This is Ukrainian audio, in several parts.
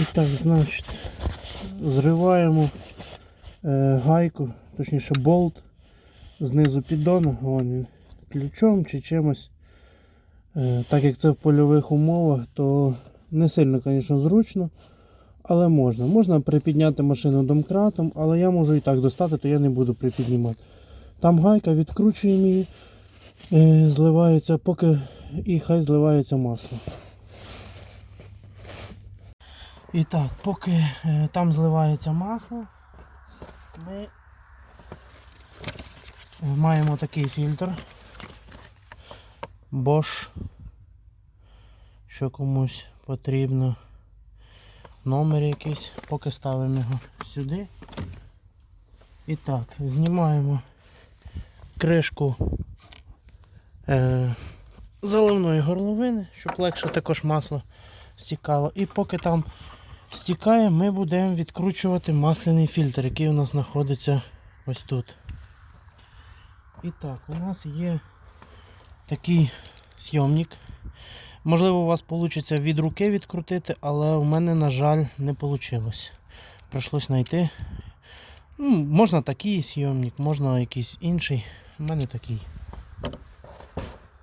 І так, значить, зриваємо е, гайку, точніше болт знизу піддону, вон він, ключом чи чимось. Е, так як це в польових умовах, то не сильно, звісно, зручно, але можна. Можна припідняти машину домкратом, але я можу і так достати, то я не буду припіднімати. Там гайка, відкручуємо її, е, зливається, поки і хай зливається масло. І так, поки е, там зливається масло, ми е, маємо такий фільтр Bosch, що комусь потрібно. Номер якийсь, поки ставимо його сюди. І так, знімаємо кришку е, заливної горловини, щоб легше також масло стікало. І поки там стікає, ми будемо відкручувати масляний фільтр, який у нас знаходиться ось тут. І так, у нас є такий зйомник. Можливо, у вас вийде від руки відкрутити, але у мене, на жаль, не вийшло. Прийшлось знайти. Ну, можна такий зйомник, можна якийсь інший. У мене такий.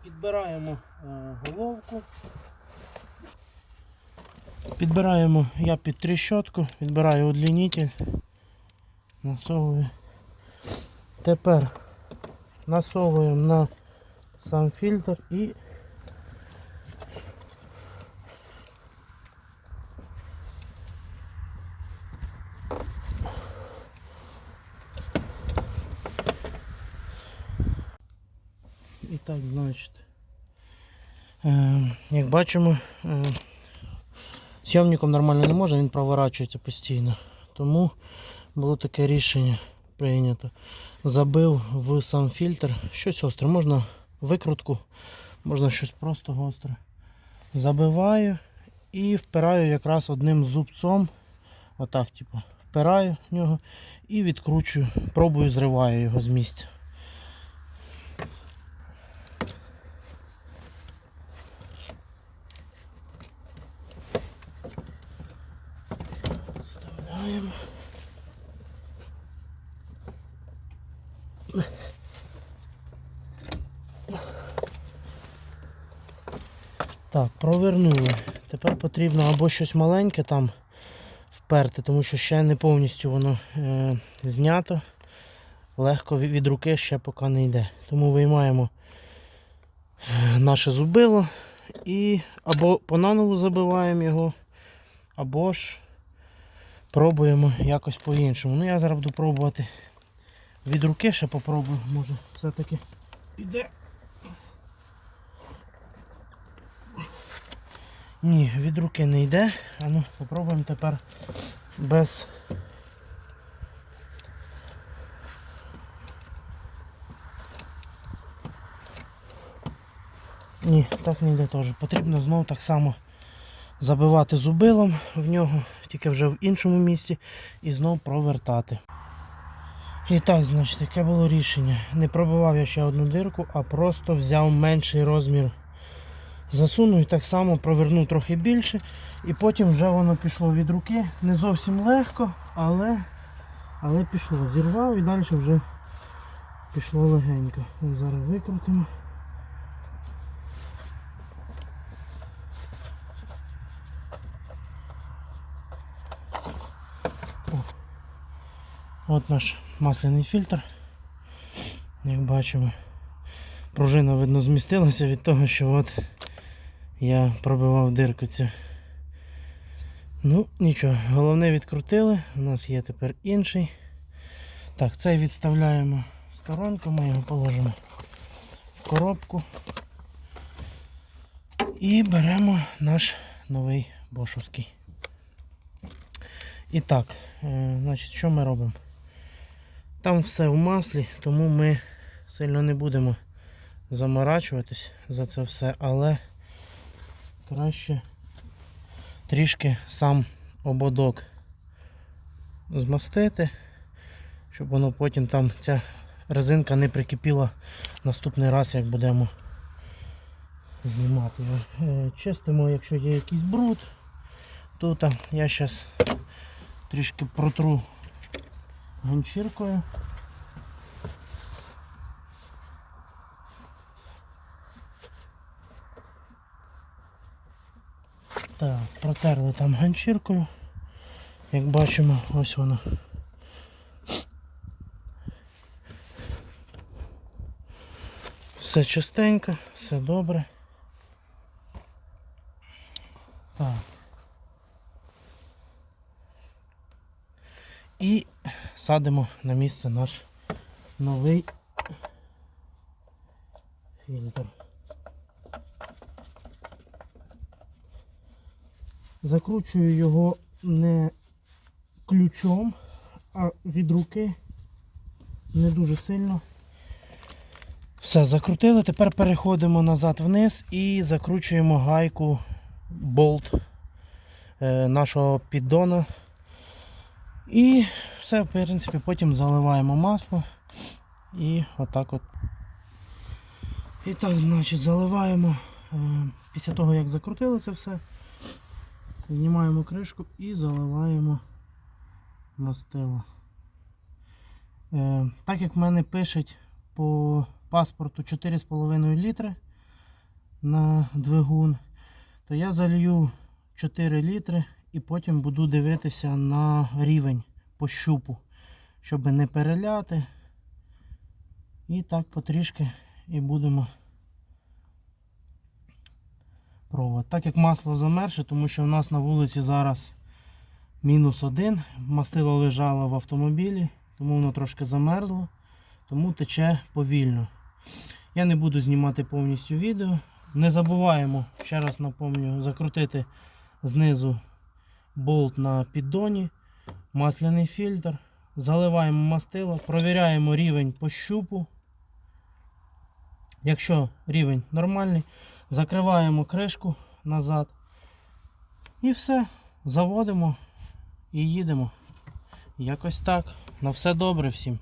Підбираємо е, головку. Підбираємо я під тріщотку, відбираю удлінитель, насовую. Тепер насовуємо на сам фільтр і І так, значить, е, як бачимо, е, Сйомником нормально не може, він проворачується постійно. Тому було таке рішення прийнято. Забив в сам фільтр щось остре. Можна викрутку, можна щось просто гостре. Забиваю і впираю якраз одним зубцом. Отак, типу, впираю в нього і відкручую, пробую, зриваю його з місця. Вставляємо. Так, провернули. Тепер потрібно або щось маленьке там вперти, тому що ще не повністю воно е, знято. Легко від руки ще поки не йде. Тому виймаємо е, наше зубило і або понаново забиваємо його, або ж пробуємо якось по-іншому. Ну я зараз буду пробувати від руки ще попробую, може все-таки піде. Ні, від руки не йде. А ну, попробуємо тепер без. Ні, так не йде теж. Потрібно знову так само забивати зубилом в нього, тільки вже в іншому місці, і знову провертати. І так, значить, яке було рішення. Не пробивав я ще одну дирку, а просто взяв менший розмір. Засунув і так само провернув трохи більше. І потім вже воно пішло від руки. Не зовсім легко, але але пішло. Зірвав і далі вже пішло легенько. Зараз викрутимо. От наш масляний фільтр. Як бачимо, пружина видно змістилася від того, що от я пробивав дирку цю. Ну, нічого, головне відкрутили, у нас є тепер інший. Так, цей відставляємо сторонку, ми його положимо в коробку і беремо наш новий бошовський. І так, е, значить, що ми робимо? Там все в маслі, тому ми сильно не будемо заморачуватись за це все, але краще трішки сам ободок змастити, щоб воно потім там ця резинка не прикипіла наступний раз, як будемо знімати. Е, Чистимо, якщо є якийсь бруд, Тут я зараз трішки протру ганчіркою. Так, протерли там ганчіркою. Як бачимо, ось вона. Все чистенько, все добре. І садимо на місце наш новий фільтр. Закручую його не ключом, а від руки не дуже сильно. Все, закрутили. Тепер переходимо назад вниз і закручуємо гайку болт е, нашого піддона. І все, в принципі, потім заливаємо масло і отак от. І так, значить, заливаємо е, після того, як закрутили це все, знімаємо кришку і заливаємо мастило. Е, так як в мене пишуть по паспорту 4,5 літри на двигун, то я залью 4 літри і потім буду дивитися на рівень по щупу, щоб не переляти. І так потрішки і будемо пробувати. Так як масло замерше, тому що у нас на вулиці зараз мінус один, мастило лежало в автомобілі, тому воно трошки замерзло, тому тече повільно. Я не буду знімати повністю відео. Не забуваємо, ще раз напомню, закрутити знизу болт на піддоні, масляний фільтр, заливаємо мастило, провіряємо рівень по щупу. Якщо рівень нормальний, закриваємо кришку назад і все, заводимо і їдемо. Якось так. На все добре всім.